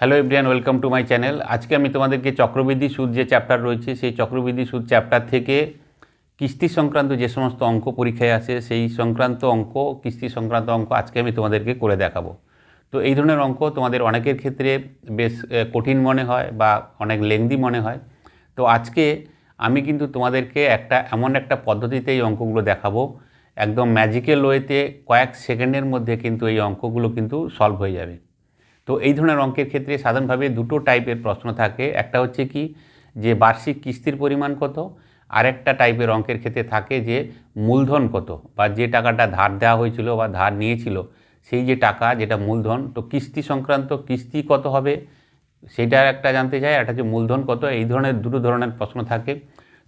Hello everyone welcome to my channel আজকে আমি তোমাদেরকে চক্রবৃদ্ধি সুদ যে চ্যাপ্টার রয়েছে, সেই চক্রবৃদ্ধি সুদ চ্যাপ্টার থেকে কিস্তি সংক্রান্ত যে সমস্ত অঙ্ক পরীক্ষায় আসে, সেই সংক্রান্ত অঙ্ক, কিস্তি সংক্রান্ত অঙ্ক আজকে আমি তোমাদেরকে করে দেখাবো। তো এই ধরনের অঙ্ক তোমাদের অনেকের ক্ষেত্রে বেশ কঠিন মনে হয় বা অনেক লেংদি মনে হয়। তো আজকে আমি কিন্তু তোমাদেরকে একটা, এমন একটা পদ্ধতিতে এই অঙ্কগুলো দেখাবো। একদম ম্যাজিক্যাল ওয়েতে কয়েক সেকেন্ডের মধ্যে কিন্তু এই অঙ্কগুলো কিন্তু সলভ হয়ে যাবে। তো এই ধরনের অঙ্কের ক্ষেত্রে সাধারণভাবে দুটো টাইপের প্রশ্ন থাকে। একটা হচ্ছে কি, যে বার্ষিক কিস্তির পরিমাণ কত? আরেকটা টাইপের অঙ্কের ক্ষেত্রে থাকে যে মূলধন কত? বা যে টাকাটা ধার দেওয়া হয়েছিল বা ধার নিয়েছিল, সেই যে টাকা যেটা মূলধন, তো কিস্তি সংক্রান্ত কিস্তি কত হবে? সেটা একটা জানতে চাই, একটা হচ্ছে মূলধন কত? এই ধরনের দুটো ধরনের প্রশ্ন থাকে।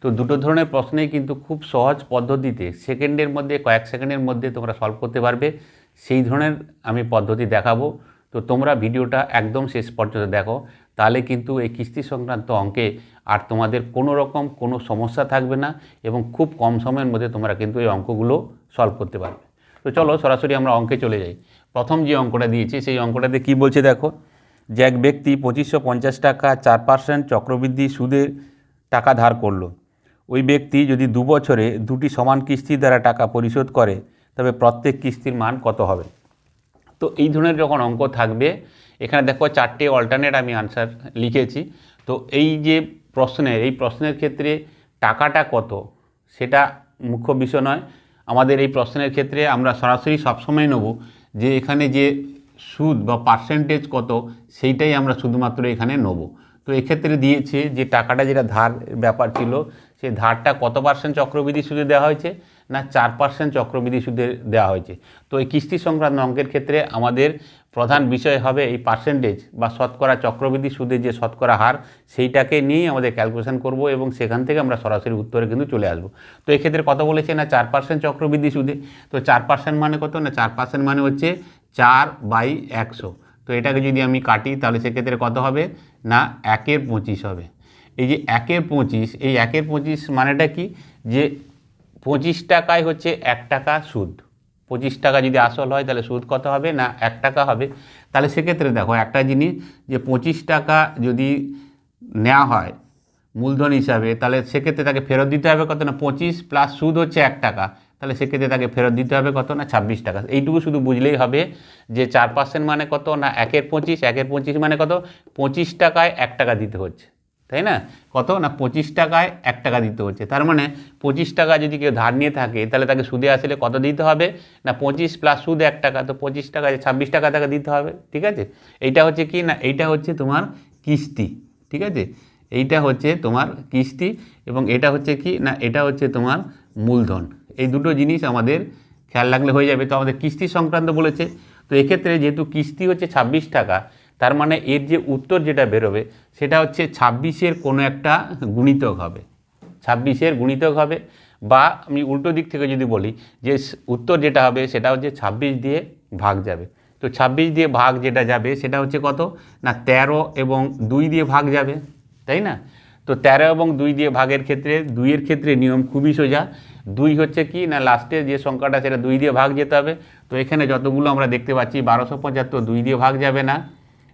তো দুটো ধরনের প্রশ্নেই কিন্তু খুব সহজ পদ্ধতিতে, সেকেন্ডের মধ্যে, কয়েক সেকেন্ডের মধ্যে তোমরা সলভ করতে পারবে। সেই ধরনের আমি পদ্ধতি দেখাবো। তো তোমরা ভিডিওটা একদম শেষ পর্যন্ত দেখো। তাহলে কিন্তু এই কিস্তি সংক্রান্ত অঙ্কে আর তোমাদের কোনো রকম কোনো সমস্যা থাকবে না এবং খুব কম সময়ের মধ্যে তোমরা কিন্তু এই অঙ্কগুলো সলভ করতে পারবে। তো চলো সরাসরি আমরা অঙ্কে চলে যাই। প্রথম যে অঙ্কটা দিয়েছি, সেই অঙ্কটাতে কী বলছে দেখো? যে এক ব্যক্তি পঁচিশশো পঞ্চাশ টাকা চার পার্সেন্ট চক্রবৃদ্ধি সুদে টাকা ধার করল। ওই ব্যক্তি যদি দু বছরে দুটি সমান কিস্তির দ্বারা টাকা পরিশোধ করে, তবে প্রত্যেক কিস্তির মান কত হবে? তো এই ধরনের যখন অঙ্ক থাকবে, এখানে দেখো চারটে অল্টারনেট আমি আনসার লিখেছি। তো এই যে প্রশ্নের এই প্রশ্নের ক্ষেত্রে টাকাটা কত? সেটা মুখ্য বিষয় নয়। আমাদের এই প্রশ্নের ক্ষেত্রে আমরা সরাসরি সবসময় নেব যে এখানে যে সুদ বা পার্সেন্টেজ কত, সেইটাই আমরা শুধুমাত্র এখানে নেব। তো এক্ষেত্রে দিয়েছে যে টাকাটা যেটা ধার ব্যাপার ছিল, সেই ধারটা কত পার্সেন্ট চক্রবৃদ্ধি সুদে দেওয়া হয়েছে? না চার পার্সেন্ট চক্রবৃদ্ধি সুদে দেওয়া হয়েছে। তো এই কিস্তি সংক্রান্ত অঙ্কের ক্ষেত্রে আমাদের প্রধান বিষয় হবে এই পার্সেন্টেজ বা শতকরা চক্রবৃদ্ধি সুদের যে শতকরা হার, সেইটাকে নিয়েই আমাদের ক্যালকুলেশন করব এবং সেখান থেকে আমরা সরাসরি উত্তরে কিন্তু চলে আসব। তো এক্ষেত্রে কত বলেছে না চার পার্সেন্ট চক্রবৃদ্ধি সুদে? তো চার পার্সেন্ট মানে কত? না চার পার্সেন্ট মানে হচ্ছে চার বাই একশো। তো এটাকে যদি আমি কাটি, তাহলে সেক্ষেত্রে কত হবে? না, একের পঁচিশ হবে। এই যে একের পঁচিশ, এই একের পঁচিশ মানেটা কি? যে পঁচিশ টাকায় হচ্ছে এক টাকা সুদ। পঁচিশ টাকা যদি আসল হয়, তাহলে সুদ কত হবে? না, এক টাকা হবে। তাহলে সেক্ষেত্রে দেখো একটা জিনিস, যে পঁচিশ টাকা যদি নেওয়া হয় মূলধন হিসাবে, তাহলে সেক্ষেত্রে তাকে ফেরত দিতে হবে কত না? পঁচিশ প্লাস সুদ হচ্ছে এক টাকা। তাহলে সেক্ষেত্রে তাকে ফেরত দিতে হবে কত না? ছাব্বিশ টাকা। এইটুকু শুধু বুঝলেই হবে যে চার পার্সেন্ট মানে কত না? একের পঁচিশ একের পঁচিশ মানে কত? পঁচিশ টাকায় এক টাকা দিতে হচ্ছে। তাই না? কত? না পঁচিশ টাকায় এক টাকা দিতে হচ্ছে। তার মানে পঁচিশ টাকা যদি কেউ ধার নিয়ে থাকে, তাহলে তাকে সুদে আসলে কত দিতে হবে? না পঁচিশ প্লাস সুদ এক টাকা, তো পঁচিশ টাকা, ছাব্বিশ টাকা তাকে দিতে হবে, ঠিক আছে? এইটা হচ্ছে কি? না, এইটা হচ্ছে তোমার কিস্তি, ঠিক আছে? এইটা হচ্ছে তোমার কিস্তি এবং এটা হচ্ছে কি? না, এটা হচ্ছে তোমার মূলধন। এই দুটো জিনিস আমাদের খেয়াল রাখলে হয়ে যাবে। তো আমাদের কিস্তি সংক্রান্ত বলেছে। তো এক্ষেত্রে যেহেতু কিস্তি হচ্ছে ছাব্বিশ টাকা তার মানে এর যে উত্তর যেটা বেরোবে, সেটা হচ্ছে ছাব্বিশের কোনো একটা গুণিতক হবে। ছাব্বিশের গুণিতক হবে বা আমি উল্টো দিক থেকে যদি বলি যে উত্তর যেটা হবে সেটা হচ্ছে ছাব্বিশ দিয়ে ভাগ যাবে। তো ছাব্বিশ দিয়ে ভাগ যেটা যাবে সেটা হচ্ছে কত? না, তেরো এবং দুই দিয়ে ভাগ যাবে, তাই না? তো তেরো এবং দুই দিয়ে ভাগের ক্ষেত্রে, দুইয়ের ক্ষেত্রে নিয়ম খুবই সোজা। দুই হচ্ছে কি? না, লাস্টে যে সংখ্যাটা, সেটা দুই দিয়ে ভাগ যেতে হবে। তো এখানে যতগুলো আমরা দেখতে পাচ্ছি, বারোশো পঁচাত্তর দুই দিয়ে ভাগ যাবে না।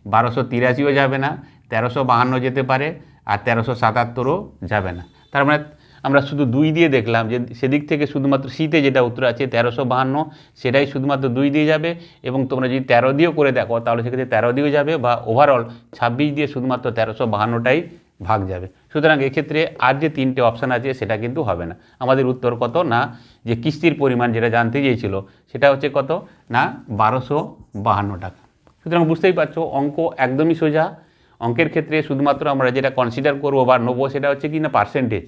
বারোশো তিরাশিও যাবে না, তেরোশো বাহান্ন যেতে পারে আর তেরোশো সাতাত্তরও যাবে না। তার মানে আমরা শুধু দুই দিয়ে দেখলাম যে সেদিক থেকে শুধুমাত্র শীতে যেটা উত্তর আছে, তেরোশো বাহান্ন, সেটাই শুধুমাত্র দুই দিয়ে যাবে এবং তোমরা যদি তেরো দিয়েও করে দেখো, তাহলে সেক্ষেত্রে তেরো দিয়েও যাবে বা ওভারঅল ছাব্বিশ দিয়ে শুধুমাত্র তেরোশো বাহান্নটাই ভাগ যাবে। সুতরাং এক্ষেত্রে আর যে তিনটে অপশান আছে, সেটা কিন্তু হবে না। আমাদের উত্তর কত? না, যে কিস্তির পরিমাণ যেটা জানতে চেয়েছিল, সেটা হচ্ছে কত? না, বারোশো বাহান্ন টাকা। সুতরাং বুঝতেই পারছ, অঙ্ক একদমই সোজা। অঙ্কের ক্ষেত্রে শুধুমাত্র আমরা যেটা কনসিডার করব বা নেব সেটা হচ্ছে কি না পার্সেন্টেজ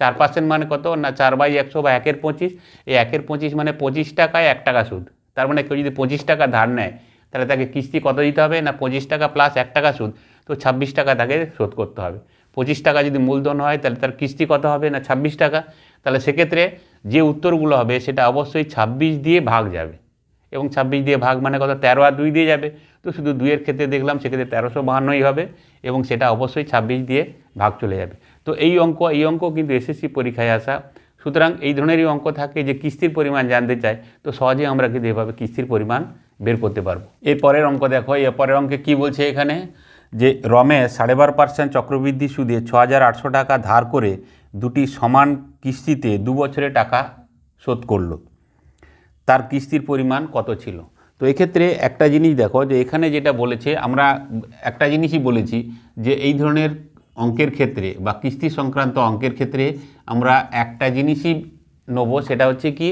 চার পার্সেন্ট মানে কত? না চার বাই একশো বা একের পঁচিশ। এই একের পঁচিশ মানে পঁচিশ টাকায় এক টাকা সুদ। তার মানে কেউ যদি পঁচিশ টাকা ধার নেয়, তাহলে তাকে কিস্তি কত দিতে হবে? না পঁচিশ টাকা প্লাস এক টাকা সুদ? তো ছাব্বিশ টাকা তাকে শোধ করতে হবে। পঁচিশ টাকা যদি মূলধন হয়, তাহলে তার কিস্তি কত হবে? না ছাব্বিশ টাকা? তাহলে সেক্ষেত্রে যে উত্তরগুলো হবে, সেটা অবশ্যই ছাব্বিশ দিয়ে ভাগ যাবে। এবং ছাব্বিশ দিয়ে ভাগ মানে কত? তেরো আর দুই দিয়ে যাবে। তো শুধু দুইয়ের ক্ষেত্রে দেখলাম, সেক্ষেত্রে তেরোশো বাহান্নই হবে এবং সেটা অবশ্যই ছাব্বিশ দিয়ে ভাগ চলে যাবে। তো এই অঙ্ক এই অঙ্ক কিন্তু এসএসসি পরীক্ষায় আসা। সুতরাং এই ধরনেরই অঙ্ক থাকে যে কিস্তির পরিমাণ জানতে চাই তো সহজেই আমরা কিন্তু এভাবে কিস্তির পরিমাণ বের করতে পারব। এর পরের অঙ্ক দেখো এর পরের অঙ্কে কী বলছে এখানে? যে রমেশ সাড়ে বারো পার্সেন্ট চক্রবৃদ্ধি সুদে ছ হাজার আটশো টাকা ধার করে দুটি সমান কিস্তিতে দু বছরে টাকা শোধ করল। তার কিস্তির পরিমাণ কত ছিল? তো এক্ষেত্রে একটা জিনিস দেখো যে এখানে যেটা বলেছে, আমরা একটা জিনিসই বলেছি যে এই ধরনের অঙ্কের ক্ষেত্রে বা কিস্তি সংক্রান্ত অঙ্কের ক্ষেত্রে আমরা একটা জিনিসই নেব, সেটা হচ্ছে কি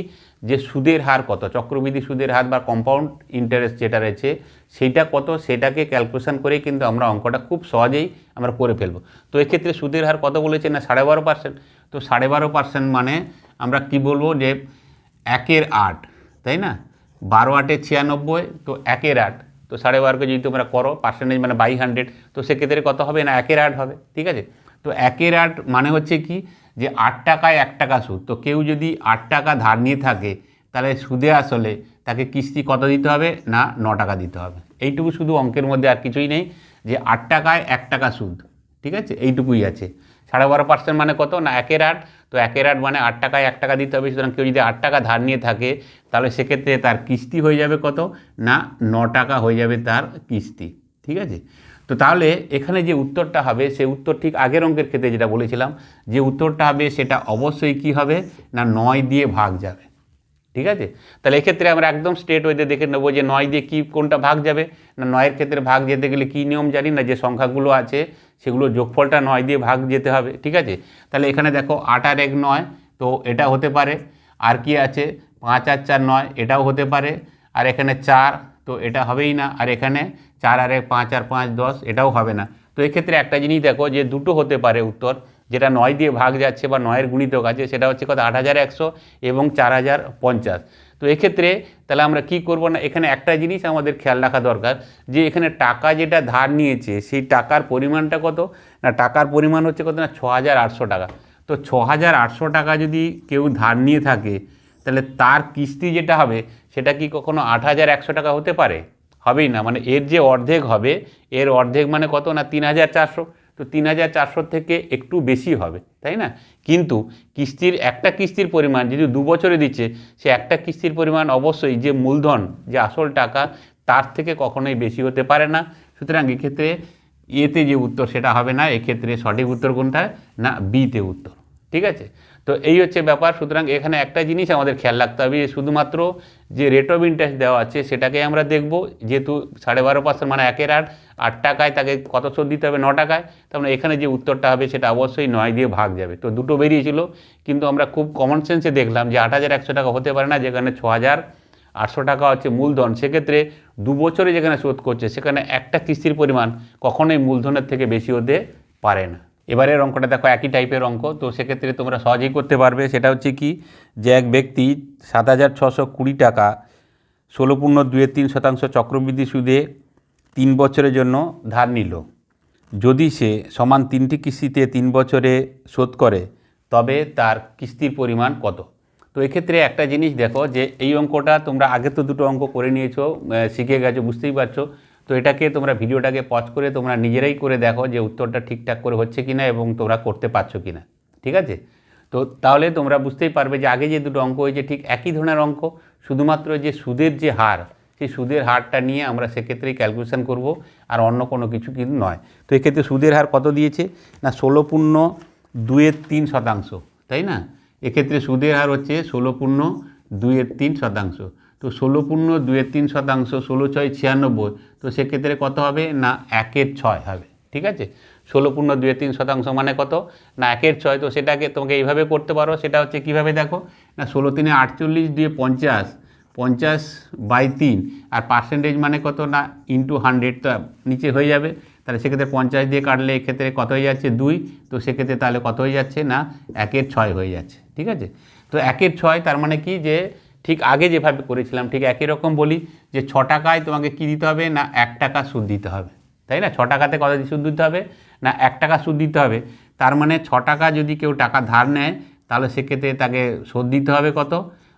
যে সুদের হার কত, চক্রবৃদ্ধি সুদের হার বা কম্পাউন্ড ইন্টারেস্ট যেটা রয়েছে সেইটা কত, সেটাকে ক্যালকুলেশন করে কিন্তু আমরা অঙ্কটা খুব সহজেই আমরা করে ফেলব। তো এক্ষেত্রে সুদের হার কত বলেছে না, সাড়ে বারো পার্সেন্ট তো সাড়ে বারো পার্সেন্ট মানে আমরা কি বলব যে একের আট, তাই না? বারো আটে ছিয়ানব্বই, তো একের আট। তো সাড়ে বারোকে যদি তোমরা করো পার্সেন্টেজ মানে বাই হান্ড্রেড, তো সেক্ষেত্রে কত হবে না একের আট হবে, ঠিক আছে? তো একের আট মানে হচ্ছে কি? যে আট টাকায় এক টাকা সুদ। তো কেউ যদি আট টাকা ধার নিয়ে থাকে, তাহলে সুদে আসলে তাকে কিস্তি কত দিতে হবে? না, ন টাকা দিতে হবে। এইটুকু শুধু অঙ্কের মধ্যে আর কিছুই নেই, যে আট টাকায় এক টাকা সুদ, ঠিক আছে? এইটুকুই আছে। সাড়ে বারো পার্সেন্ট মানে কত? না, একের আট। তো একের আট মানে আট টাকায় এক টাকা দিতে হবে। সুতরাং কেউ যদি আট টাকা ধার নিয়ে থাকে, তাহলে সেক্ষেত্রে তার কিস্তি হয়ে যাবে কত? না, ন টাকা হয়ে যাবে তার কিস্তি। ঠিক আছে? তো তাহলে এখানে যে উত্তরটা হবে, সে উত্তর ঠিক আগের অঙ্কের ক্ষেত্রে যেটা বলেছিলাম, যে উত্তরটা হবে সেটা অবশ্যই কি হবে? না, নয় দিয়ে ভাগ যাবে। ঠিক আছে? তাহলে এক্ষেত্রে আমরা একদম স্ট্রেট ওয়েতে দেখে নেব যে নয় দিয়ে কী, কোনটা ভাগ যাবে? না, নয়ের ক্ষেত্রে ভাগ যেতে গেলে কী নিয়ম জানি না, যে সংখ্যাগুলো আছে সেগুলো যোগফলটা নয় দিয়ে ভাগ যেতে হবে, ঠিক আছে? তাহলে এখানে দেখো আট আর এক নয়, তো এটা হতে পারে। আর কি আছে? পাঁচ আর চার নয়, এটাও হতে পারে। আর এখানে চার, তো এটা হবেই না। আর এখানে চার আর এক, পাঁচ আর পাঁচ দশ, এটাও হবে না। তো এক্ষেত্রে একটা জিনিস দেখো যে দুটো হতে পারে উত্তর। যেটা নয় দিয়ে ভাগ যাচ্ছে বা নয়ের গুণিতক আছে, সেটা হচ্ছে কত? আট হাজার একশো এবং চার হাজার পঞ্চাশ। তো এক্ষেত্রে তাহলে আমরা কি করব না, এখানে একটা জিনিস আমাদের খেয়াল রাখা দরকার, যে এখানে টাকা যেটা ধার নিয়েছে, সেই টাকার পরিমাণটা কত? না, টাকার পরিমাণ হচ্ছে কত? না ছ হাজার আটশো টাকা। তো ছ হাজার আটশো টাকা যদি কেউ ধার নিয়ে থাকে, তাহলে তার কিস্তি যেটা হবে, সেটা কি কখনো আট হাজার একশো টাকা হতে পারে? হবেই না মানে এর যে অর্ধেক হবে, এর অর্ধেক মানে কত? না, তিন হাজার চারশো। তো তিন থেকে একটু বেশি হবে, তাই না? কিন্তু কিস্তির একটা কিস্তির পরিমাণ যদি দু বছরে দিচ্ছে, সে একটা কিস্তির পরিমাণ অবশ্যই যে মূলধন, যে আসল টাকা, তার থেকে কখনোই বেশি হতে পারে না। সুতরাং এক্ষেত্রে এতে যে উত্তর সেটা হবে না, এক্ষেত্রে সঠিক উত্তর কোনটা? না বিতে উত্তর। ঠিক আছে? তো এই হচ্ছে ব্যাপার, সুতরাং এখানে একটা জিনিস আমাদের খেয়াল রাখতে হবে শুধুমাত্র যে রেট অফ ইন্টারেস্ট দেওয়া আছে সেটাকে আমরা দেখব, যেহেতু সাড়ে বারো পার্সেন্ট মানে একের আট আট টাকায় তাকে কত শোধ দিতে হবে? ন টাকায়। তার মানে এখানে যে উত্তরটা হবে সেটা অবশ্যই নয় দিয়ে ভাগ যাবে। তো দুটো বেরিয়েছিল, কিন্তু আমরা খুব কমন সেন্সে দেখলাম যে আট হাজার একশো টাকা হতে পারে না, যেখানে ছ হাজার আটশো টাকা হচ্ছে মূলধন। সেক্ষেত্রে দু বছরে যেখানে শোধ করছে, সেখানে একটা কিস্তির পরিমাণ কখনোই মূলধনের থেকে বেশি হতে পারে না। এবারের অঙ্কটা দেখো একই টাইপের অঙ্ক, তো সেক্ষেত্রে তোমরা সহজেই করতে পারবে। সেটা হচ্ছে কি, যে এক ব্যক্তি সাত হাজার ছশো কুড়ি টাকা ষোলো পূর্ণ দুয়ের তিন শতাংশ চক্রবৃদ্ধি সুদে তিন বছরের জন্য ধার নিল। যদি সে সমান তিনটি কিস্তিতে তিন বছরে শোধ করে, তবে তার কিস্তির পরিমাণ কত? তো এক্ষেত্রে একটা জিনিস দেখো যে এই অঙ্কটা তোমরা আগে তো দুটো অঙ্ক করে নিয়েছো শিখে গেছো, বুঝতেই পারছ। তো এটাকে তোমরা ভিডিওটাকে পজ করে তোমরা নিজেরাই করে দেখো যে উত্তরটা ঠিকঠাক করে হচ্ছে কিনা এবং তোমরা করতে পারছ কিনা, ঠিক আছে? তো তাহলে তোমরা বুঝতেই পারবে যে আগে যে দুটো অঙ্ক হয়েছে ঠিক একই ধরনের অঙ্ক, শুধুমাত্র যে সুদের যে হার, সেই সুদের হারটা নিয়ে আমরা সেক্ষেত্রেই ক্যালকুলেশন করব আর অন্য কোনো কিছু কিন্তু নয়। তো এক্ষেত্রে সুদের হার কত দিয়েছে? না, ষোলো পূর্ণ দুয়ের তিন শতাংশ, তাই না? এক্ষেত্রে সুদের হার হচ্ছে ষোলো পূর্ণ দুইয়ের তিন শতাংশ। তো ষোলো পূর্ণ দুইয়ের তিন শতাংশ ষোলো ছয় ছিয়ানব্বই। তো সেক্ষেত্রে কত হবে? না, একের ছয় হবে। ঠিক আছে? ষোলো পূর্ণ দুইয়ের তিন শতাংশ মানে কত? না, একের ছয়। তো সেটাকে তোমাকে এইভাবে করতে পারো। সেটা হচ্ছে কীভাবে দেখো? না, ষোলো তিনে আটচল্লিশ দিয়ে পঞ্চাশ। পঞ্চাশ বাই তিন। আর পার্সেন্টেজ মানে কত? না ইন্টু হান্ড্রেড তো নিচে হয়ে যাবে। তাহলে সেক্ষেত্রে পঞ্চাশ দিয়ে কাটলে এক্ষেত্রে কত হয়ে যাচ্ছে? দুই। তো সেক্ষেত্রে তাহলে কত হয়ে যাচ্ছে? না, একের ছয় হয়ে যাচ্ছে। ঠিক আছে? তো একের ছয়, তার মানে কি? যে ঠিক আগে যেভাবে করেছিলাম, ঠিক একই রকম বলি যে ছ টাকায় তোমাকে কী দিতে হবে না এক টাকা সুদ দিতে হবে। তাই না? ছ টাকাতে কত সুদ দিতে হবে? না এক টাকা সুদ দিতে হবে। তার মানে ছ টাকা যদি কেউ টাকা ধার নেয়, তাহলে সেক্ষেত্রে তাকে শোধ দিতে হবে কত?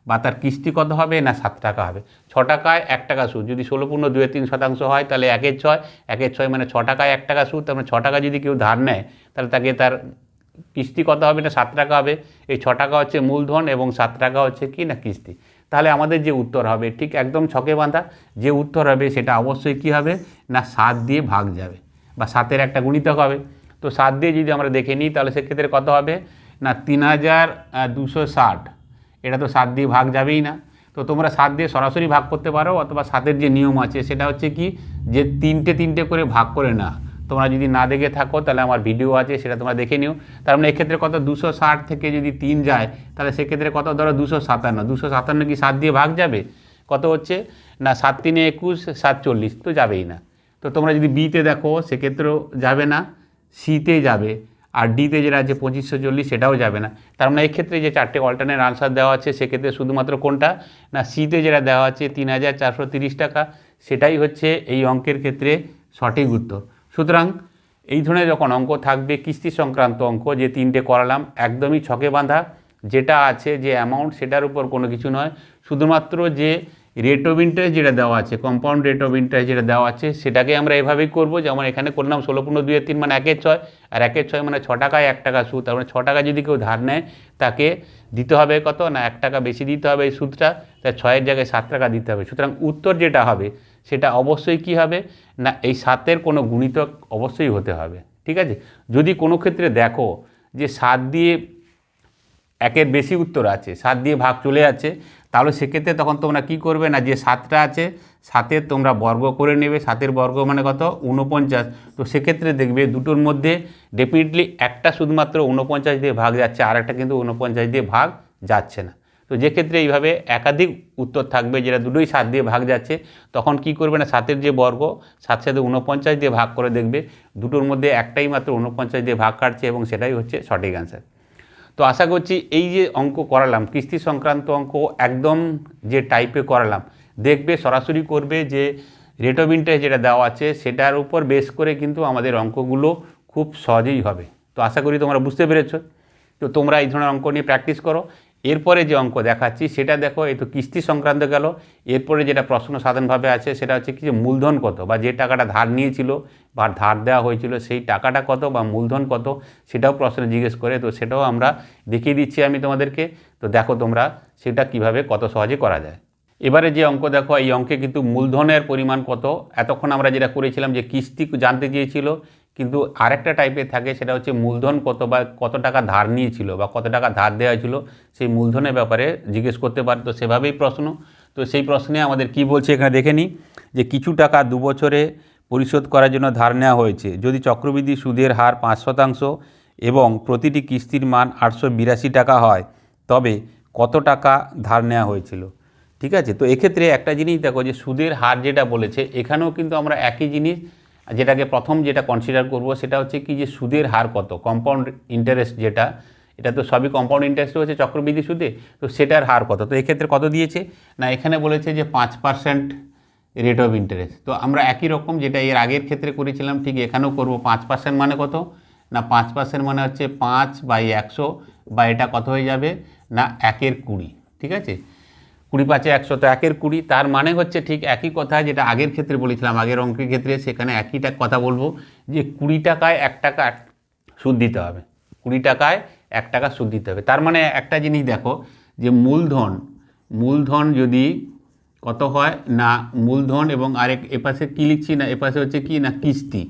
বা তার কিস্তি কত হবে না সাত টাকা হবে? ছ টাকায় এক টাকা সুদ। যদি ষোলো পূর্ণ দুয়ে তিন শতাংশ হয়, তাহলে একের ছয়। একের ছয় মানে ছ টাকায় এক টাকা সুদ। তার মানে ছ টাকা যদি কেউ ধার নেয়, তাহলে তাকে তার কিস্তি কত হবে না সাত টাকা হবে? এই ছ টাকা হচ্ছে মূলধন এবং সাত টাকা হচ্ছে কি না কিস্তি। তাহলে আমাদের যে উত্তর হবে, ঠিক একদম ছকে বাঁধা, যে উত্তর হবে সেটা অবশ্যই কি হবে? না, সাত দিয়ে ভাগ যাবে বা সাতের একটা গুণিতক হবে। তো সাত দিয়ে যদি আমরা দেখে নিই, তাহলে সেক্ষেত্রে কত হবে? না, তিন হাজার দুশো ষাট। এটা তো সাত দিয়ে ভাগ যাবেই না। তো তোমরা সাত দিয়ে সরাসরি ভাগ করতে পারো, অথবা সাতের যে নিয়ম আছে, সেটা হচ্ছে কি? যে তিনটে তিনটে করে ভাগ করে না তোমরা যদি না দেখে থাকো, তাহলে আমার ভিডিও আছে, সেটা তোমরা দেখে নিও। তার মানে এক্ষেত্রে কত? দুশো ষাট থেকে যদি তিন যায়, তাহলে সেক্ষেত্রে কত? ধরো দুশো সাতান্ন। দুশো সাতান্ন কি সাত দিয়ে ভাগ যাবে? কত হচ্ছে? না, সাত তিনে একুশ, সাত চল্লিশ, তো যাবেই না। তো তোমরা যদি বিতে দেখো, সেক্ষেত্রেও যাবে না সিতে যাবে, আর ডিতে যেটা আছে পঁচিশশো চল্লিশ, সেটাও যাবে না। তার মানে এক্ষেত্রে যে চারটে অল্টারনেট আনসার দেওয়া আছে, সেক্ষেত্রে শুধুমাত্র কোনটা? না সিতে যেটা দেওয়া আছে তিন হাজার চারশো তিরিশ টাকা, সেটাই হচ্ছে এই অঙ্কের ক্ষেত্রে সঠিক উত্তর। সুতরাং এই ধরনের যখন অঙ্ক থাকবে, কিস্তি সংক্রান্ত অঙ্ক, যে তিনটে করালাম একদমই ছকে বাঁধা, যেটা আছে যে অ্যামাউন্ট সেটার উপর কোনো কিছু নয়। শুধুমাত্র যে রেট অফ ইন্টারেস্ট যেটা দেওয়া আছে কম্পাউন্ড রেট অফ ইন্টারেস্ট যেটা দেওয়া আছে, সেটাকে আমরা এভাবেই করব। যেমন এখানে করলাম ষোলো পনেরো দুই তিন মানে একের ছয়, আর একের ছয় মানে ছ টাকায় এক টাকা সুদ। তার মানে ছ টাকা যদি কেউ ধার নেয়, তাকে দিতে হবে কত? না, এক টাকা বেশি দিতে হবে এই সুদটা। তাই ছয়ের জায়গায় সাত টাকা দিতে হবে। সুতরাং উত্তর যেটা হবে সেটা অবশ্যই কি হবে? না, এই সাতের কোনো গুণিতক অবশ্যই হতে হবে, ঠিক আছে? যদি কোনো ক্ষেত্রে দেখো যে সাত দিয়ে একের বেশি উত্তর আছে, সাত দিয়ে ভাগ চলে যাচ্ছে, তাহলে সেক্ষেত্রে তখন তোমরা কি করবে না, যে সাতটা আছে, সাতের তোমরা বর্গ করে নেবে, সাতের বর্গ মানে কত? উনপঞ্চাশ তো সেক্ষেত্রে দেখবে দুটোর মধ্যে ডেফিনেটলি একটা শুধুমাত্র উনপঞ্চাশ দিয়ে ভাগ যাচ্ছে আর একটা কিন্তু উনপঞ্চাশ দিয়ে ভাগ যাচ্ছে না। তো যে ক্ষেত্রে এইভাবে একাধিক উত্তর থাকবে, যেটা দুটোই সাত দিয়ে ভাগ যাচ্ছে, তখন কি করবে না, সাতের যে বর্গ, সাত সাথে উনপঞ্চাশ দিয়ে ভাগ করে দেখবে, দুটোর মধ্যে একটাই মাত্র উনপঞ্চাশ দিয়ে ভাগ কাটছে এবং সেটাই হচ্ছে সঠিক অ্যান্সার তো আশা করছি এই যে অঙ্ক করালাম, কিস্তি সংক্রান্ত অঙ্ক একদম যে টাইপে করালাম, দেখবে, সরাসরি করবে যে রেট অফ ইন্টারেস্ট যেটা দেওয়া আছে, সেটার উপর বেস করে কিন্তু আমাদের অঙ্কগুলো খুব সহজেই হবে। তো আশা করি তোমরা বুঝতে পেরেছ। তো তোমরা এই ধরনের অঙ্ক নিয়ে প্র্যাকটিস করো। এরপরে যে অঙ্ক দেখাচ্ছি, সেটা দেখো, এই তো কিস্তি সংক্রান্ত গেল। এরপরে যেটা প্রশ্ন সাধারণভাবে আছে, সেটা হচ্ছে কি যে মূলধন কত, বা যে টাকাটা ধার নিয়েছিল, বা ধার দেওয়া হয়েছিল, সেই টাকাটা কত, বা মূলধন কত, সেটাও প্রশ্ন জিজ্ঞেস করে, তো সেটাও আমরা দেখিয়ে দিচ্ছি আমি তোমাদেরকে। তো দেখো তোমরা, সেটা কীভাবে কত সহজে করা যায়। এবারে যে অঙ্ক দেখো, এই অঙ্কে কিন্তু মূলধনের পরিমাণ কত? এতক্ষণ আমরা যেটা করেছিলাম যে কিস্তি জানতে চেয়েছিল, কিন্তু আরেকটা টাইপের থাকে, সেটা হচ্ছে মূলধন কত বা কত টাকা ধার নিয়েছিল বা কত টাকা ধার দেওয়া ছিল সেই মূলধনের ব্যাপারে জিজ্ঞেস করতে পারে। তো সেভাবেই প্রশ্ন। তো সেই প্রশ্নে আমাদের কি বলছে এখানে দেখে নিই, যে কিছু টাকা দু বছরে পরিশোধ করার জন্য ধার নেওয়া হয়েছে। যদি চক্রবৃদ্ধি সুদের হার পাঁচ শতাংশ এবং প্রতিটি কিস্তির মান আটশো বিরাশি টাকা হয়, তবে কত টাকা ধার নেওয়া হয়েছিল? ঠিক আছে? তো এক্ষেত্রে একটা জিনিস দেখো যে সুদের হার যেটা বলেছে, এখানেও কিন্তু আমরা একই জিনিস, যেটাকে প্রথম যেটা কনসিডার করব সেটা হচ্ছে কি যে সুদের হার কত? কম্পাউন্ড ইন্টারেস্ট যেটা, এটা তো সবই কম্পাউন্ড ইন্টারেস্ট হচ্ছে চক্রবৃদ্ধি সুদে, তো সেটার হার কত? তো এক্ষেত্রে কত দিয়েছে? না, এখানে বলেছে যে পাঁচ পার্সেন্ট রেট অফ ইন্টারেস্ট তো আমরা একই রকম যেটা এর আগের ক্ষেত্রে করেছিলাম, ঠিক এখানেও করব পাঁচ পার্সেন্ট মানে কত? না, পাঁচ পার্সেন্ট মানে হচ্ছে পাঁচ বাই একশো, বা এটা কত হয়ে যাবে? না, একের কুড়ি, ঠিক আছে? কুড়ি পাঁচে একশো, তো একের কুড়ি, তার মানে হচ্ছে ঠিক একই কথা যেটা আগের ক্ষেত্রে বলেছিলাম, আগের অঙ্কের ক্ষেত্রে, সেখানে একইটা কথা বলব যে কুড়ি টাকায় এক টাকা সুদ দিতে হবে। কুড়ি টাকায় এক টাকা সুদ দিতে হবে। তার মানে একটা জিনিস দেখো যে মূলধন মূলধন যদি কত হয় না মূলধন এবং আরেক এপাশে কী লিখছি না, এপাশে হচ্ছে কি না কিস্তি,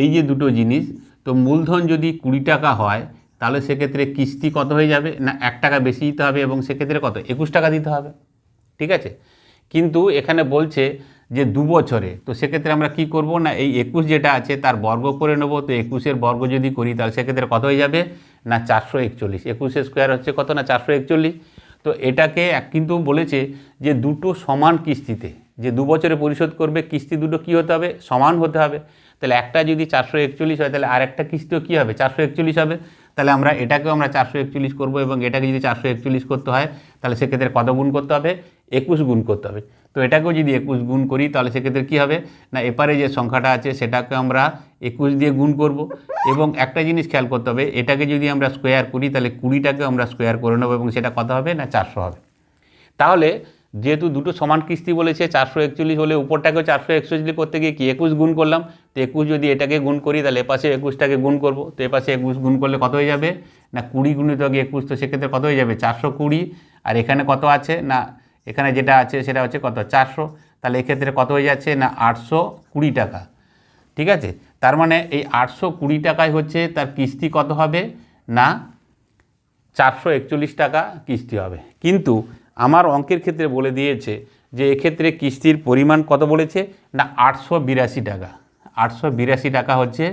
এই যে দুটো জিনিস, তো মূলধন যদি কুড়ি টাকা হয় তাহলে সেক্ষেত্রে কিস্তি কত হয়ে যাবে? না, এক টাকা বেশি দিতে হবে এবং সেক্ষেত্রে কত? একুশ টাকা দিতে হবে। ঠিক আছে? কিন্তু এখানে বলছে যে দু বছরে। তো সেক্ষেত্রে আমরা কি করব না, এই একুশ যেটা আছে তার বর্গ করে নেব। তো একুশের বর্গ যদি করি, তাহলে সেক্ষেত্রে কত হয়ে যাবে? না, চারশো একচল্লিশ। একুশের স্কোয়ার হচ্ছে কত? না, চারশো একচল্লিশ। তো এটাকে কিন্তু বলেছে যে দুটো সমান কিস্তিতে, যে দু বছরে পরিশোধ করবে, কিস্তি দুটো কী হতে হবে? সমান হতে হবে। তাহলে একটা যদি চারশো একচল্লিশ হয়, তাহলে আরেকটা কিস্তিও কী হবে? চারশো একচল্লিশ হবে। তাহলে আমরা এটাকেও আমরা চারশো একচল্লিশ করব এবং এটাকে যদি চারশো একচল্লিশ করতে হয়, তাহলে সেক্ষেত্রে কত গুণ করতে হবে? একুশ গুণ করতে হবে। তো এটাকেও যদি একুশ গুণ করি, তাহলে সেক্ষেত্রে কী হবে? না, এপারে যে সংখ্যাটা আছে, সেটাকে আমরা একুশ দিয়ে গুণ করব। এবং একটা জিনিস খেয়াল করতে হবে, এটাকে যদি আমরা স্কোয়ার করি, তাহলে কুড়িটাকে আমরা স্কোয়ার করে নেব এবং সেটা কত হবে? না, চারশো হবে। তাহলে যেহেতু দুটো সমান কিস্তি বলেছে, চারশো একচল্লিশ হলে উপরটাকেও চারশো একচল্লিশ করতে গিয়ে কি একুশ গুণ করলাম? তো একুশ যদি এটাকে গুণ করি, তাহলে এপাশে একুশটাকে গুণ করব। তো এপাশে একুশ গুণ করলে কত হয়ে যাবে? না, কুড়ি গুণিত একুশ, তো সেক্ষেত্রে কত হয়ে যাবে? চারশো কুড়ি। আর এখানে কত আছে? না, এখানে যেটা আছে সেটা হচ্ছে কত? চারশো। তাহলে এক্ষেত্রে কত হয়ে যাচ্ছে? না, আটশো কুড়ি টাকা। ঠিক আছে? তার মানে এই আটশো কুড়ি টাকায় হচ্ছে তার কিস্তি কত হবে? না, চারশো একচল্লিশ টাকা কিস্তি হবে। কিন্তু আমার অঙ্কের ক্ষেত্রে বলে দিয়েছে যে এক্ষেত্রে কিস্তির পরিমাণ কত বলেছে? না, আটশো বিরাশি টাকা। আটশো বিরাশি টাকা হচ্ছে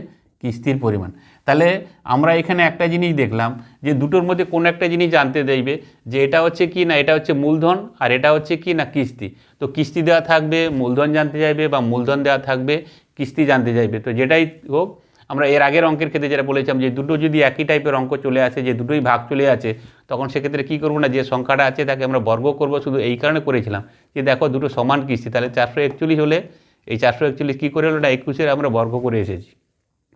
কিস্তির পরিমাণ। তাহলে আমরা এখানে একটা জিনিস দেখলাম যে দুটোর মধ্যে কোনো একটা জিনিস জানতে দেবে যে এটা হচ্ছে কি না, এটা হচ্ছে মূলধন আর এটা হচ্ছে কি না কিস্তি। তো কিস্তি দেওয়া থাকবে, মূলধন জানতে চাইবে বা মূলধন দেওয়া থাকবে, কিস্তি জানতে চাইবে। তো যেটাই হোক আমরা এর আগের অঙ্কের ক্ষেত্রে যেটা বলেছিলাম যে দুটো যদি একই টাইপের অঙ্ক চলে আসে, যে দুটোই ভাগ চলে আছে তখন সেক্ষেত্রে কী করব না? যে সংখ্যাটা আছে তাকে আমরা বর্গ করব। শুধু এই কারণে করেছিলাম যে দেখো দুটো সমান কিস্তি, তাহলে চারশো একচল্লিশ হলে এই চারশো একচল্লিশ কী করে হলো না? একুশের আমরা বর্গ করে এসেছি।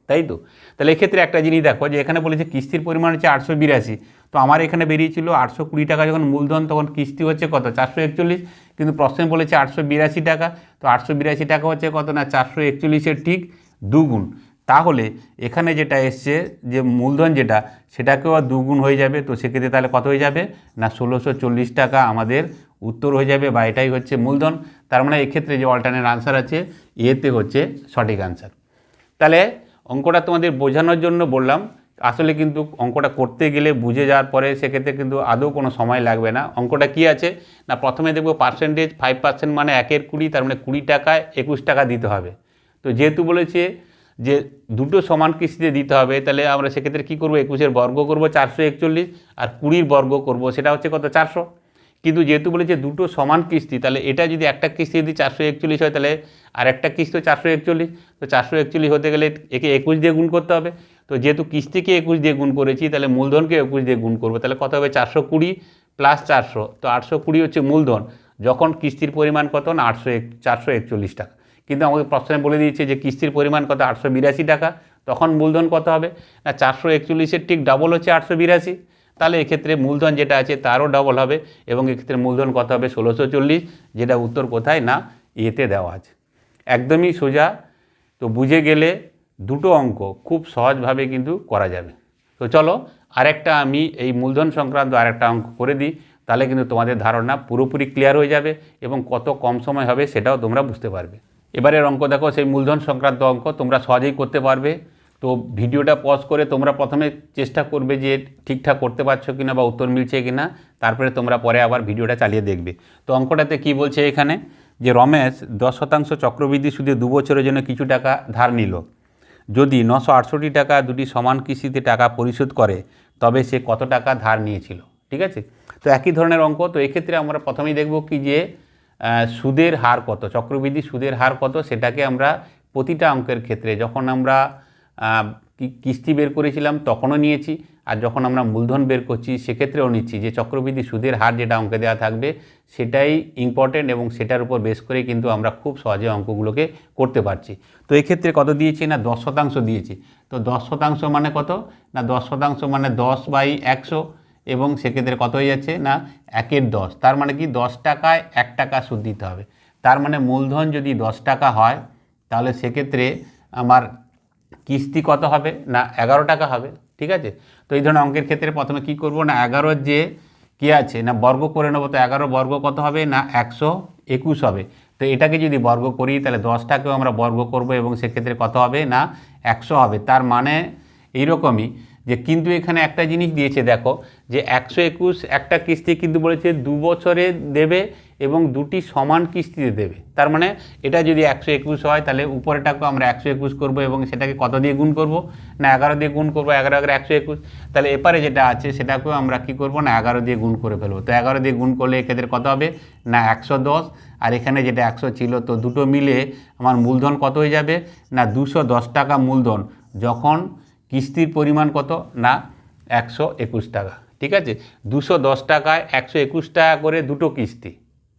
তাই তো? তাহলে এক্ষেত্রে একটা জিনিস দেখো যে এখানে বলেছে কিস্তির পরিমাণ হচ্ছে আটশো বিরাশি। তো আমার এখানে বেরিয়েছিল আটশো কুড়ি টাকা যখন মূলধন, তখন কিস্তি হচ্ছে কত? চারশো একচল্লিশ। কিন্তু প্রশ্নে বলেছে আটশো বিরাশি টাকা। তো আটশো বিরাশি টাকা হচ্ছে কত না? চারশো একচল্লিশের ঠিক দুগুণ। তাহলে এখানে যেটা এসছে, যে মূলধন যেটা, সেটাকেও দুগুণ হয়ে যাবে। তো সেক্ষেত্রে তাহলে কত হয়ে যাবে? না, ষোলোশো টাকা আমাদের উত্তর হয়ে যাবে বা এটাই হচ্ছে মূলধন। তার মানে এক্ষেত্রে যে অল্টারনেট আনসার আছে, এতে হচ্ছে সঠিক আনসার তাহলে অঙ্কটা তোমাদের বোঝানোর জন্য বললাম, আসলে কিন্তু অঙ্কটা করতে গেলে বুঝে যাওয়ার পরে সেক্ষেত্রে কিন্তু আদৌ কোনো সময় লাগবে না। অঙ্কটা কি আছে? না, প্রথমে দেখব পার্সেন্টেজ ফাইভ পার্সেন্ট মানে একের কুড়ি, তার মানে কুড়ি টাকায় একুশ টাকা দিতে হবে। তো যেহেতু বলেছে যে দুটো সমান কিস্তিতে দিতে হবে, তাহলে আমরা সেক্ষেত্রে কী করব? একুশের বর্গ করব চারশো একচল্লিশ আর কুড়ির বর্গ করব, সেটা হচ্ছে কত? চারশো। কিন্তু যেহেতু বলেছে দুটো সমান কিস্তি, তাহলে এটা যদি একটা কিস্তি যদি চারশো একচল্লিশ হয়, তাহলে আর একটা কিস্তি চারশো একচল্লিশ। তো চারশো একচল্লিশ হতে গেলে একে একুশ দিয়ে গুণ করতে হবে। তো যেহেতু কিস্তিকে একুশ দিয়ে গুণ করেছি, তাহলে মূলধনকে একুশ দিয়ে গুণ করব। তাহলে কত হবে? চারশো কুড়ি প্লাস চারশো। তো আটশো কুড়ি হচ্ছে মূলধন। যখন কিস্তির পরিমাণ কত? না, আটশো এক, চারশো একচল্লিশ টাকা। কিন্তু আমাকে প্রশ্নে বলে দিয়েছে যে কিস্তির পরিমাণ কত? আটশো বিরাশি টাকা। তখন মূলধন কত হবে? না, চারশো একচল্লিশের ঠিক ডাবল হচ্ছে আটশো বিরাশি। তাহলে এক্ষেত্রে মূলধন যেটা আছে তারও ডবল হবে এবং এক্ষেত্রে মূলধন কত হবে? ষোলোশো চল্লিশ। যেটা উত্তর কোথায়? না এতে দেওয়া আছে। একদমই সোজা। তো বুঝে গেলে দুটো অঙ্ক খুব সহজভাবে কিন্তু করা যাবে। তো চলো, আরেকটা আমি এই মূলধন সংক্রান্ত আরেকটা অঙ্ক করে দিই। তাহলে কিন্তু তোমাদের ধারণা পুরোপুরি ক্লিয়ার হয়ে যাবে এবং কত কম সময় হবে সেটাও তোমরা বুঝতে পারবে। এবারের অঙ্ক দেখো, সেই মূলধন সংক্রান্ত অঙ্ক, তোমরা সহজেই করতে পারবে। তো ভিডিওটা পজ করে তোমরা প্রথমে চেষ্টা করবে যে ঠিকঠাক করতে পারছ কিনা বা উত্তর মিলছে কিনা, তারপরে তোমরা পরে আবার ভিডিওটা চালিয়ে দেখবে। তো অঙ্কটাতে কি বলছে এখানে? যে রমেশ দশ শতাংশ চক্রবৃদ্ধি সুদে দু বছরের জন্য কিছু টাকা ধার নিল। যদি নশো আটষট্টি টাকা দুটি সমান কিস্তিতে টাকা পরিশোধ করে, তবে সে কত টাকা ধার নিয়েছিল? ঠিক আছে? তো একই ধরনের অঙ্ক। তো এক্ষেত্রে আমরা প্রথমেই দেখব কি যে সুদের হার কত? চক্রবৃদ্ধি সুদের হার কত? সেটাকে আমরা প্রতিটা অঙ্কের ক্ষেত্রে যখন আমরা কিস্তি বের করেছিলাম তখনও নিয়েছি, আর যখন আমরা মূলধন বের করছি সেক্ষেত্রেও নিচ্ছি। যে চক্রবৃদ্ধি সুদের হার যেটা অঙ্কে দেওয়া থাকবে সেটাই ইম্পর্টেন্ট এবং সেটার উপর বেস করে কিন্তু আমরা খুব সহজে অঙ্কগুলোকে করতে পারছি। তো এক্ষেত্রে কত দিয়েছি না? দশ শতাংশ দিয়েছি। তো দশ শতাংশ মানে কত? না, দশ শতাংশ মানে দশ বাই একশো। এবং সেক্ষেত্রে কত হয়ে যাচ্ছে? না, একের দশ। তার মানে কি? দশ টাকায় এক টাকা সুদ দিতে হবে। তার মানে মূলধন যদি দশ টাকা হয়, তাহলে সেক্ষেত্রে আমার কিস্তি কত হবে? না, এগারো টাকা হবে। ঠিক আছে? তো এই ধরনের অঙ্কের ক্ষেত্রে প্রথমে কি করব? না, এগারোর যে কি আছে, না, বর্গ করে নেব তো এগারো বর্গ কত হবে? না, একশো একুশ হবে। তো এটাকে যদি বর্গ করি, তাহলে দশটাকেও আমরা বর্গ করব এবং সেক্ষেত্রে কত হবে? না, একশো হবে। তার মানে এইরকমই যে কিন্তু এখানে একটা জিনিস দিয়েছে, দেখো, যে একশো একুশ একটা কিস্তি কিন্তু বলেছে দু বছরে দেবে এবং দুটি সমান কিস্তিতে দেবে। তার মানে এটা যদি একশো একুশ হয়, তাহলে উপরেটাকেও আমরা একশো একুশ করব এবং সেটাকে কত দিয়ে গুণ করব? না, এগারো দিয়ে গুণ করব, এগারো এগারো, একশো একুশ। তাহলে এপারে যেটা আছে, সেটাকেও আমরা কি করব? না, এগারো দিয়ে গুণ করে ফেলব। তো এগারো দিয়ে গুণ করলে এক্ষেত্রে কত হবে? না, একশো দশ। আর এখানে যেটা একশো ছিল, তো দুটো মিলে আমার মূলধন কত হয়ে যাবে? না, দুশো দশ টাকা মূলধন। যখন কিস্তির পরিমাণ কত? না, একশো একুশ টাকা। ঠিক আছে? দুশো দশ টাকায় একশো একুশ টাকা করে দুটো কিস্তি।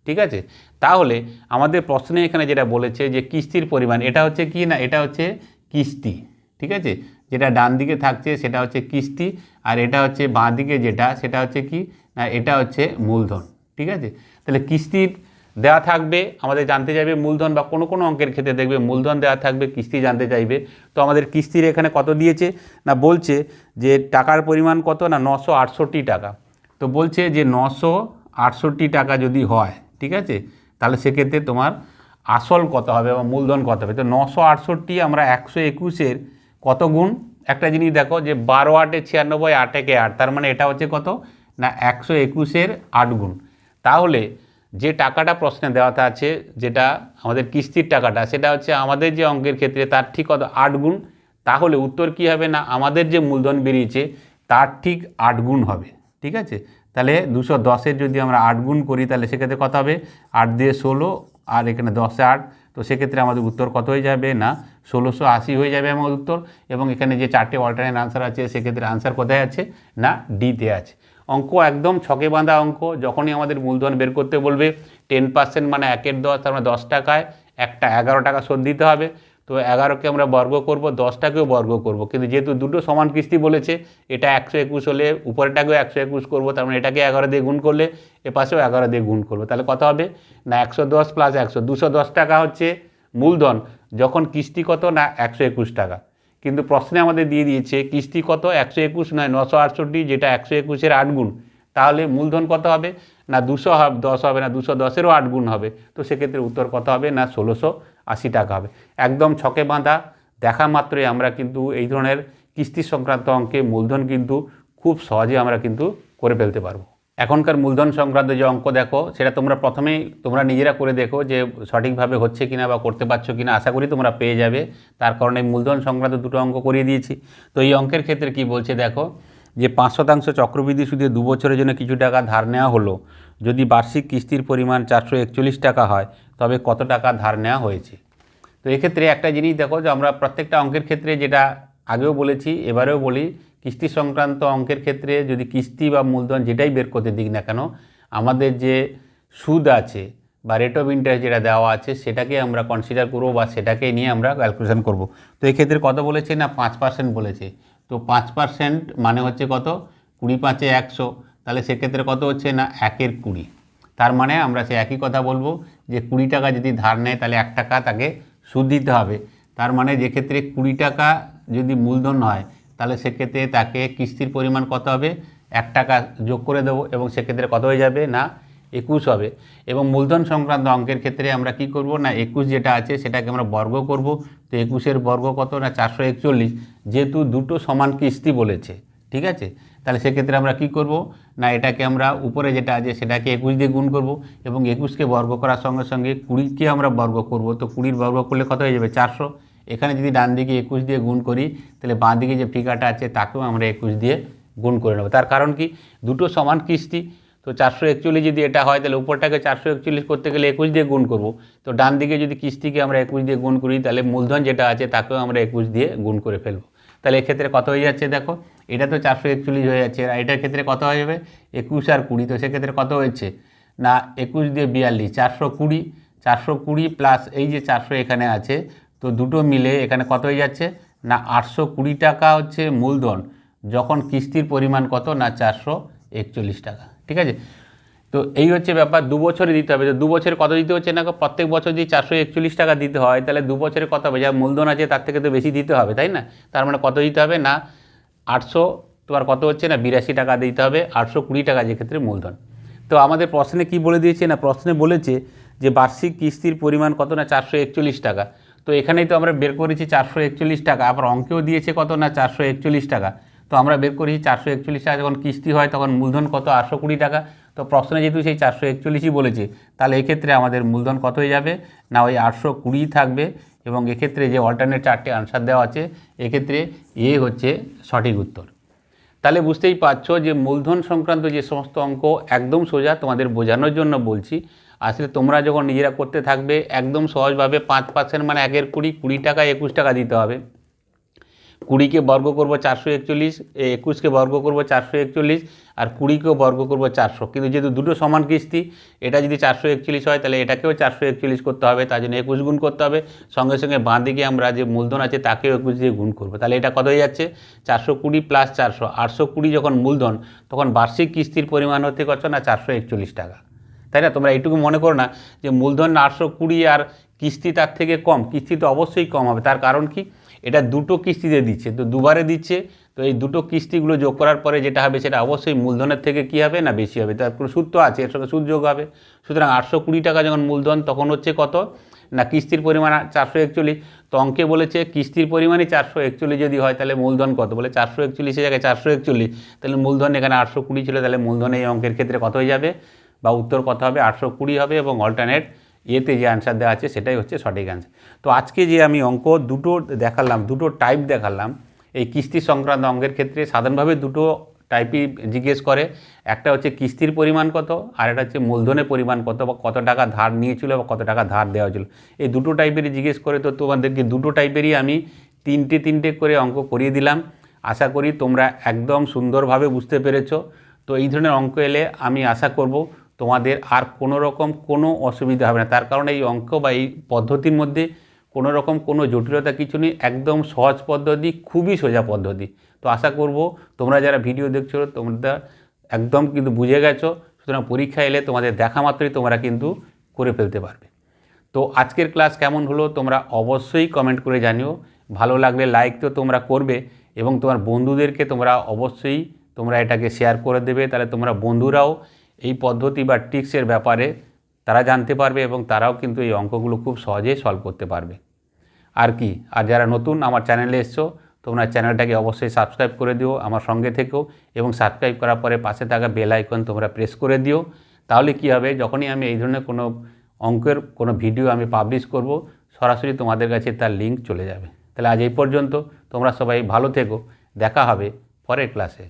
ঠিক আছে? তাহলে আমাদের প্রশ্নে এখানে যেটা বলেছে যে কিস্তির পরিমাণ, এটা হচ্ছে কি না? এটা হচ্ছে কিস্তি। ঠিক আছে? যেটা ডান দিকে থাকছে, সেটা হচ্ছে কিস্তি। আর এটা হচ্ছে বাঁ দিকে যেটা, সেটা হচ্ছে কি? না, এটা হচ্ছে মূলধন। ঠিক আছে? তাহলে কিস্তির দেওয়া থাকবে, আমাদের জানতে চাইবে মূলধন বা কোনো কোনো অঙ্কের ক্ষেত্রে দেখবে মূলধন দেওয়া থাকবে, কিস্তি জানতে চাইবে। তো আমাদের কিস্তির এখানে কত দিয়েছে? না, বলছে যে টাকার পরিমাণ কত? না, নশো আটষট্টি টাকা। তো বলছে যে নশো আটষট্টি টাকা যদি হয়, ঠিক আছে? তাহলে সেক্ষেত্রে তোমার আসল কত হবে বা মূলধন কত হবে? তো নশো আটষট্টি আমরা একশো একুশের কত গুণ? একটা জিনিস দেখো যে বারো আটে ছিয়ানব্বই আট একে আট, তার মানে এটা হচ্ছে কত? না, একশো একুশের আট গুণ। তাহলে যে টাকাটা প্রশ্নে দেওয়াতে আছে, যেটা আমাদের কিস্তির টাকাটা, সেটা হচ্ছে আমাদের যে অঙ্কের ক্ষেত্রে তার ঠিক কত? আট গুণ। তাহলে উত্তর কি হবে না? আমাদের যে মূলধন বেরিয়েছে, তার ঠিক আট গুণ হবে। ঠিক আছে? তাহলে দুশো দশের যদি আমরা আট গুণ করি, তাহলে সেক্ষেত্রে কত হবে? আট দিয়ে ষোলো, আর এখানে দশে আট। তো সেক্ষেত্রে আমাদের উত্তর কত হয়ে যাবে? না, ষোলোশো আশি হয়ে যাবে আমাদের উত্তর। এবং এখানে যে চারটে অল্টারনেট আনসার আছে, সেক্ষেত্রে আনসার কোথায় আছে? না ডিতে আছে। অঙ্ক একদম ছকে বাঁধা অঙ্ক। যখনই আমাদের মূলধন বের করতে বলবে টেন পার্সেন্ট মানে একের দশ, তার মানে দশ টাকায় একটা এগারো টাকা শোধ দিতে হবে। তো এগারোকে আমরা বর্গ করব, দশটাকেও বর্গ করব। কিন্তু যেহেতু দুটো সমান কিস্তি বলেছে, এটা একশো একুশ হলে উপরেরটাকেও একশো একুশ করব, তার মানে এটাকে এগারো দিয়ে গুণ করলে এ পাশেও এগারো দিয়ে গুণ করব। তাহলে কত হবে? না, একশো দশ প্লাস একশো। দুশো দশ টাকা হচ্ছে মূলধন। যখন কিস্তি কত? না, একশো একুশ টাকা। কিন্তু প্রশ্নে আমাদের দিয়ে দিয়েছে, কিস্তি কত? একশো একুশ নয়, নশো আটষট্টি, যেটা একশো একুশের আট গুণ। তাহলে মূলধন কত হবে? না, দুশো হবে, দশ হবে, না, দুশো দশেরও আট গুণ হবে। তো সেক্ষেত্রে উত্তর কত হবে? না, ষোলোশো আশি টাকা হবে। একদম ছকে বাঁধা, দেখা মাত্রই আমরা কিন্তু এই ধরনের কিস্তি সংক্রান্ত অঙ্কে মূলধন কিন্তু খুব সহজে আমরা কিন্তু করে ফেলতে পারব। এখনকার মূলধন সংক্রান্ত যে অঙ্ক দেখো, সেটা তোমরা প্রথমেই, তোমরা নিজেরা করে দেখো যে সঠিকভাবে হচ্ছে কিনা বা করতে পারছ কিনা, আশা করি তোমরা পেয়ে যাবে। তার কারণে মূলধন সংক্রান্ত দুটো অঙ্ক করিয়ে দিয়েছি। তো এই অঙ্কের ক্ষেত্রে কি বলছে দেখো, যে পাঁচ শতাংশ চক্রবৃদ্ধি সুদে দু বছরের জন্য কিছু টাকা ধার নেওয়া হলো। যদি বার্ষিক কিস্তির পরিমাণ চারশো একচল্লিশ টাকা হয়, তবে কত টাকা ধার নেওয়া হয়েছে? তো এক্ষেত্রে একটা জিনিস দেখো যে আমরা প্রত্যেকটা অঙ্কের ক্ষেত্রে যেটা আগেও বলেছি, এবারেও বলি কিস্তি সংক্রান্ত অঙ্কের ক্ষেত্রে যদি কিস্তি বা মূলধন যেটাই বের করতে দিক না কেন, আমাদের যে সুদ আছে বা রেট অফ ইন্টারেস্ট যেটা দেওয়া আছে সেটাকে আমরা কনসিডার করব বা সেটাকে নিয়ে আমরা ক্যালকুলেশন করব। তো এক্ষেত্রে কত বলেছে না পাঁচ পার্সেন্ট বলেছে। তো পাঁচ পার্সেন্ট মানে হচ্ছে কত? কুড়ি পাঁচে একশো। তাহলে সেক্ষেত্রে কত হচ্ছে না? একের কুড়ি। তার মানে আমরা সে একই কথা বলব যে কুড়ি টাকা যদি ধার নেয় তাহলে এক টাকা তাকে সুদ দিতে হবে। তার মানে যে ক্ষেত্রে কুড়ি টাকা যদি মূলধন হয় তাহলে সেক্ষেত্রে তাকে কিস্তির পরিমাণ কত হবে? এক টাকা যোগ করে দেবো এবং সেক্ষেত্রে কত হয়ে যাবে? না, একুশ হবে। এবং মূলধন সংক্রান্ত অঙ্কের ক্ষেত্রে আমরা কি করব? না, একুশ যেটা আছে সেটাকে আমরা বর্গ করব। তো একুশের বর্গ কত? না, চারশো একচল্লিশ। যেহেতু দুটো সমান কিস্তি বলেছে, ঠিক আছে? তাহলে সেক্ষেত্রে আমরা কি করব? না, এটাকে আমরা উপরে যেটা আছে সেটাকে একুশ দিয়ে গুণ করব এবং একুশকে বর্গ করার সঙ্গে সঙ্গে কুড়িকে আমরা বর্গ করব। তো কুড়ির বর্গ করলে কত হয়ে যাবে? চারশো। এখানে যদি ডান দিকে একুশ দিয়ে গুণ করি, তাহলে বাঁ দিকে যে ফিগারটা আছে, তাকেও আমরা একুশ দিয়ে গুণ করে নেব। তার কারণ কি? দুটো সমান কিস্তি। তো চারশো একচল্লিশ যদি এটা হয়, তাহলে উপরটাকে চারশো একচল্লিশ করতে গেলে একুশ দিয়ে গুণ করব। তো ডান দিকে যদি কিস্তিকে আমরা একুশ দিয়ে গুণ করি, তাহলে মূলধন যেটা আছে, তাকেও আমরা একুশ দিয়ে গুণ করে ফেলব। তাহলে এক্ষেত্রে কত হয়ে যাচ্ছে দেখো? এটা তো চারশো একচল্লিশ হয়ে যাচ্ছে। আর এটার ক্ষেত্রে কত হয়ে যাবে? একুশ আর কুড়ি। তো সেক্ষেত্রে কত হয়েছে? না, একুশ দিয়ে বিয়াল্লিশ। চারশো কুড়ি। চারশো কুড়ি প্লাস এই যে চারশো এখানে আছে তো দুটো মিলে এখানে কত হয়ে যাচ্ছে? না, আটশো কুড়ি টাকা হচ্ছে মূলধন। যখন কিস্তির পরিমাণ কত? না, চারশো একচল্লিশ টাকা। ঠিক আছে? তো এই হচ্ছে ব্যাপার। দু বছরে দিতে হবে। তো দু বছরে কত দিতে হচ্ছে? না, প্রত্যেক বছর যদি চারশো একচল্লিশ টাকা দিতে হয়, তাহলে দু বছরে কত হবে? যা মূলধন আছে, তার থেকে তো বেশি দিতে হবে, তাই না? তার মানে কত দিতে হবে? না, আটশো, তোমার কত হচ্ছে? না, বিরাশি টাকা দিতে হবে। আটশো কুড়ি টাকা যেক্ষেত্রে মূলধন। তো আমাদের প্রশ্নে কি বলে দিয়েছে? না, প্রশ্নে বলেছে যে বার্ষিক কিস্তির পরিমাণ কত? না, চারশো একচল্লিশ টাকা। তো এখানেই তো আমরা বের করেছি চারশো একচল্লিশ টাকা। আবার অঙ্কেও দিয়েছে কত না চারশো একচল্লিশ টাকা। তো আমরা বের করেছি চারশো একচল্লিশ টাকা, যখন কিস্তি হয় তখন মূলধন কত? আটশো কুড়ি টাকা। তো প্রশ্নে যেহেতু সেই চারশো একচল্লিশই বলেছে, তাহলে এক্ষেত্রে আমাদের মূলধন কত হয়ে যাবে? না, ওই আটশো কুড়িই থাকবে এবং এক্ষেত্রে যে অল্টারনেট চারটে আনসার দেওয়া আছে, এক্ষেত্রে এ হচ্ছে সঠিক উত্তর। তাহলে বুঝতেই পারছ যে মূলধন সংক্রান্ত যে সমস্ত অঙ্ক একদম সোজা তোমাদের বোঝানোর জন্য বলছি। আসলে তোমরা যখন নিজেরা করতে থাকবে, একদম সহজভাবে পাঁচ পার্সেন্ট মানে একের কুড়ি কুড়ি টাকা, একুশ টাকা দিতে হবে। কুড়িকে বর্গ করব চারশো একচল্লিশ একুশকে বর্গ করব চারশো একচল্লিশ, আর কুড়িকেও বর্গ করব চারশো। কিন্তু যেহেতু দুটো সমান কিস্তি, এটা যদি চারশো একচল্লিশ হয়, তাহলে এটাকেও চারশো একচল্লিশ করতে হবে, তার জন্য একুশ গুণ করতে হবে। সঙ্গে সঙ্গে বাঁ দিকে আমরা যে মূলধন আছে, তাকেও একুশ দিয়ে গুণ করব। তাহলে এটা কত হয়ে যাচ্ছে? চারশো কুড়ি প্লাস চারশো। আটশো কুড়ি যখন মূলধন, তখন বার্ষিক কিস্তির পরিমাণ হতে কত? না, চারশো একচল্লিশ টাকা। তাই না? তোমরা এইটুকু মনে করো না যে মূলধন আটশো কুড়ি আর কিস্তি তার থেকে কম। কিস্তি তো অবশ্যই কম হবে। তার কারণ কি? এটা দুটো কিস্তিতে দিচ্ছে। তো দুবারে দিচ্ছে। তো এই দুটো কিস্তিগুলো যোগ করার পরে যেটা হবে সেটা অবশ্যই মূলধনের থেকে কী হবে না বেশি হবে? তার কোনো সুদ তো আছে? এর সঙ্গে সুদ যোগ হবে। সুতরাং আটশো কুড়ি টাকা যখন মূলধন তখন হচ্ছে কত? না, কিস্তির পরিমাণ চারশো একচল্লিশ। তো অঙ্কে বলেছে কিস্তির পরিমাণই চারশো একচল্লিশ যদি হয় তাহলে মূলধন কত? বলে চারশো একচল্লিশের জায়গায় চারশো একচল্লিশ। তাহলে মূলধন এখানে আটশো কুড়ি ছিল। তাহলে মূলধন এই অঙ্কের ক্ষেত্রে কত হয়ে যাবে? বা উত্তর কত হবে, আটশো কুড়ি হবে এবং অল্টারনেট এতে যে অ্যান্সার দেওয়া আছে সেটাই হচ্ছে সঠিক অ্যান্সার তো আজকে যে আমি অঙ্ক দুটো দেখালাম, দুটো টাইপ দেখালাম, এই কিস্তি সংক্রান্ত অঙ্কের ক্ষেত্রে সাধারণভাবে দুটো টাইপই জিজ্ঞেস করে। একটা হচ্ছে কিস্তির পরিমাণ কত, আর একটা হচ্ছে মূলধনের পরিমাণ কত, বা কত টাকা ধার নিয়েছিল বা কত টাকা ধার দেওয়া হয়েছিল। এই দুটো টাইপেরই জিজ্ঞেস করে তো তোমাদেরকে দুটো টাইপেরই আমি তিনটে তিনটে করে অঙ্ক করিয়ে দিলাম। আশা করি তোমরা একদম সুন্দরভাবে বুঝতে পেরেছ। তো এই ধরনের অঙ্ক এলে আমি আশা করব তোমাদের আর কোনো রকম কোনো অসুবিধা হবে না। তার কারণে এই অঙ্ক বা এই পদ্ধতির মধ্যে কোনো রকম কোনো জটিলতা কিছু নেই, একদম সহজ পদ্ধতি, খুবই সোজা পদ্ধতি। তো আশা করব তোমরা যারা ভিডিও দেখছ, তোমরা একদম কিন্তু বুঝে গেছো, সুতরাং পরীক্ষা এলে তোমাদের দেখা মাত্রই তোমরা কিন্তু করে ফেলতে পারবে। তো আজকের ক্লাস কেমন হলো তোমরা অবশ্যই কমেন্ট করে জানিও। ভালো লাগলে লাইক তো তোমরা করবে এবং তোমার বন্ধুদেরকে তোমরা অবশ্যই তোমরা এটাকে শেয়ার করে দেবে। তাহলে তোমরা বন্ধুরাও এই পদ্ধতি বা টিক্সের ব্যাপারে তারা জানতে পারবে এবং তারাও কিন্তু এই অঙ্কগুলো খুব সহজেই সলভ করতে পারবে। আর কি? আর যারা নতুন আমার চ্যানেলে এসছো, তোমরা চ্যানেলটাকে অবশ্যই সাবস্ক্রাইব করে দিও আমার সঙ্গে থেকেও এবং সাবস্ক্রাইব করার পরে পাশে থাকা বেল আইকন তোমরা প্রেস করে দিও। তাহলে কি হবে? যখনই আমি এই ধরনের কোনো অঙ্কের কোনো ভিডিও আমি পাবলিশ করব, সরাসরি তোমাদের কাছে তার লিঙ্ক চলে যাবে। তাহলে আজ এই পর্যন্ত, তোমরা সবাই ভালো থেকো। দেখা হবে পরের ক্লাসে